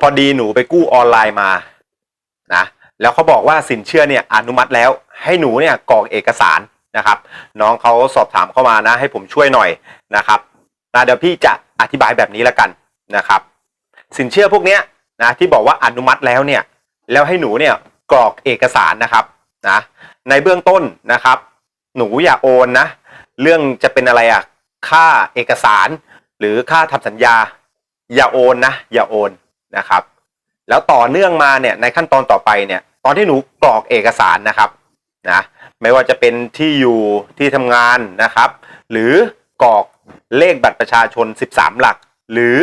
พอดีหนูไปกู้ออนไลน์มานะแล้วเขาบอกว่าสินเชื่อเนี่ยอนุมัติแล้ว ให้หนูเนี่ยกรอกเอกสารนะครับ น้องเขาสอบถามเข้ามานะ ให้ผมช่วยหน่อยนะครับนะเดี๋ยวพี่จะอธิบายแบบนี้แล้วกันนะครับ สินเชื่อพวกเนี้ยนะที่บอกว่าอนุมัติแล้วเนี่ยแล้วให้หนูเนี่ยกรอกเอกสารนะครับนะในเบื้องต้นนะครับ หนูอย่าโอนนะ เรื่องจะเป็นอะไรอะค่าเอกสาร หรือค่าทำสัญญา อย่าโอนนะ อย่าโอน นะครับ แล้วต่อเนื่องมาเนี่ยในขั้นตอนต่อไปเนี่ย ตอนที่หนูกรอกเอกสารนะครับนะไม่ว่าจะเป็นที่อยู่ที่ทำงานนะครับ หรือกรอกเลขบัตรประชาชน 13 หลัก หรือ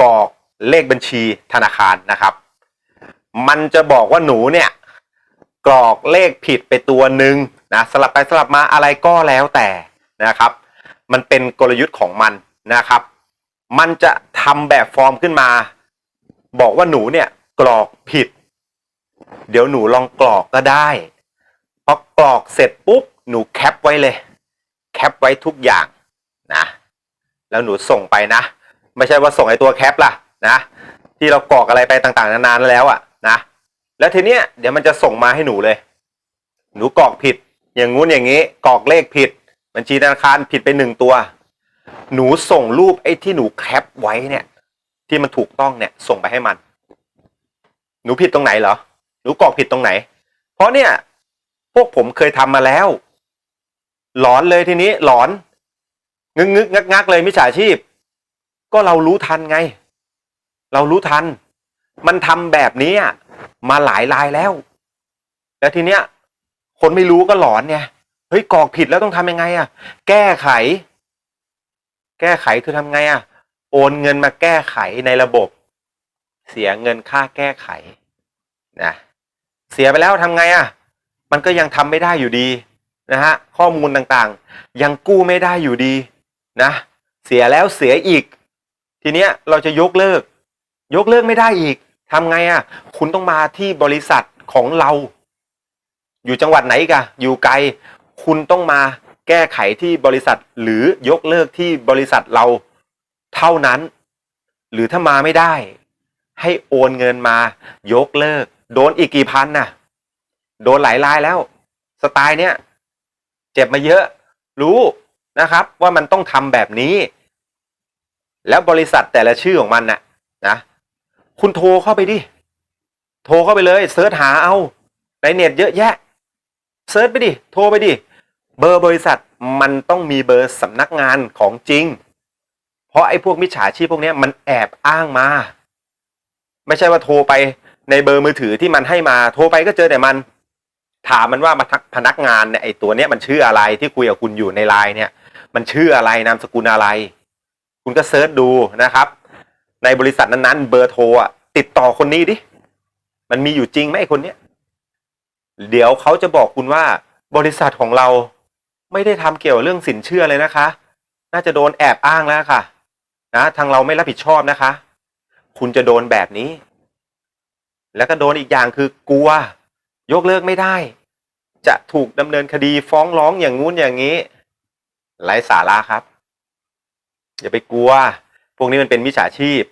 กรอกเลขบัญชีธนาคารนะครับ มันจะบอกว่าหนูเนี่ยกรอกเลขผิดไปตัวหนึ่งนะสลับไปสลับมาอะไรก็แล้วแต่นะครับ มันเป็นกลยุทธ์ของมันนะครับ มันจะทำแบบฟอร์มขึ้นมา บอกว่าหนูเนี่ย กรอกผิด เดี๋ยวหนูลองกรอกก็ได้พอกรอกเสร็จปุ๊บหนูแคปไว้เลย แคปไว้ทุกอย่างนะแล้วหนูส่งไปนะ ไม่ใช่ว่าส่งไอ้ตัวแคปล่ะนะที่เรากรอกอะไรไปต่างๆ นานาแล้วอะนะแล้วทีเนี้ยเดี๋ยวมันจะส่งมาให้หนูเลย หนูกรอกผิด อย่างงู้นอย่างงี้กรอกเลขผิด บัญชีธนาคารผิดไปหนึ่งตัว หนูส่งรูปไอ้ที่หนูแคปไว้เนี่ย ที่มันถูกต้องเนี่ยส่งไปให้มัน หนูผิดตรงไหนเหรอ หนูกรอกผิดตรงไหน เพราะเนี่ย พวกผมเคยทำมาแล้ว หลอนเลยทีนี้หลอน งึกงึกงักงักเลยมิจฉาชีพ ก็เรารู้ทันไง เรารู้ทัน มันทำแบบนี้มาหลายรายแล้ว แล้วทีเนี้ย คนไม่รู้ก็หลอนไงเฮ้ยกรอกผิดแล้วต้องทำยังไงอะแก้ไข แก้ไขคือทำไงอะ โอนเงินมาแก้ไขในระบบ เสียเงินค่าแก้ไขนะเสียไปแล้วทำไงอะมันก็ยังทำไม่ได้อยู่ดีนะฮะข้อมูลต่างๆ ยังกู้ไม่ได้อยู่ดีนะ เสียแล้วเสียอีก ทีเนี้ยเราจะยกเลิก ยกเลิกไม่ได้อีกทำไงอะ่ะ คุณต้องมาที่บริษัทของเรา อยู่จังหวัดไหนกะอยู่ไกล คุณต้องมาแก้ไขที่บริษัทหรือยกเลิกที่บริษัทเรา ท่านั้น หรือถ้ามาไม่ได้ ให้โอนเงินมายกเลิก โดนอีกกี่พันน่ะ โดนหลายรายแล้ว สไตล์เนี้ยเจ็บมาเยอะ รู้นะครับว่ามันต้องทำแบบนี้ แล้วบริษัทแต่ละชื่อของมันน่ะนะคุณโทรเข้าไปดิ โทรเข้าไปเลยเซิร์ชหาเอาในเน็ตเยอะแยะเซิร์ชไปดิ โทรไปดิ เบอร์บริษัทมันต้องมีเบอร์สำนักงานของจริง เพราะไอ้พวกมิจฉาชีพพวกนี้มันแอบอ้างมา ไม่ใช่ว่าโทรไปในเบอร์มือถือที่มันให้มาโทรไปก็เจอแต่มัน ถามมันว่ามาทักพนักงานเนี่ยไอ้ตัวเนี้ยมันชื่ออะไรที่คุยกับคุณอยู่ในไลน์เนี่ย มันชื่ออะไรนามสกุลอะไร คุณก็เซิร์ชดูนะครับ ในบริษัทนั้นๆ เบอร์โทรอะติดต่อคนนี้ดิมันมีอยู่จริงไหมไอ้คนเนี้ยเดี๋ยวเขาจะบอกคุณว่าบริษัทของเราไม่ได้ทำเกี่ยวเรื่องสินเชื่อเลยนะคะ น่าจะโดนแอบอ้างแล้วค่ะ นะทางเราไม่รับผิดชอบนะคะ คุณจะโดนแบบนี้ แล้วก็โดนอีกอย่างคือกลัว ยกเลิกไม่ได้ จะถูกดำเนินคดีฟ้องร้องอย่างงู้นอย่างนี้ไร้สาระครับ อย่าไปกลัว พวกนี้มันเป็นมิจฉาชีพ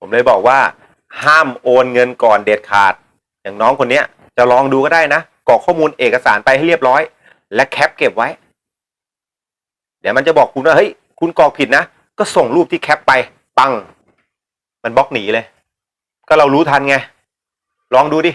ผมเลยบอกว่า ห้ามโอนเงินก่อนเด็ดขาด อย่างน้องคนเนี้ย จะลองดูก็ได้นะกรอกข้อมูลเอกสารไปให้เรียบร้อย และแคปเก็บไว้ เดี๋ยวมันจะบอกคุณว่าเฮ้ยคุณกรอกผิดนะ ก็ส่งรูปที่แคปไปปัง มันบล็อกหนีเลย ก็เรารู้ทันไง ลองดูดิ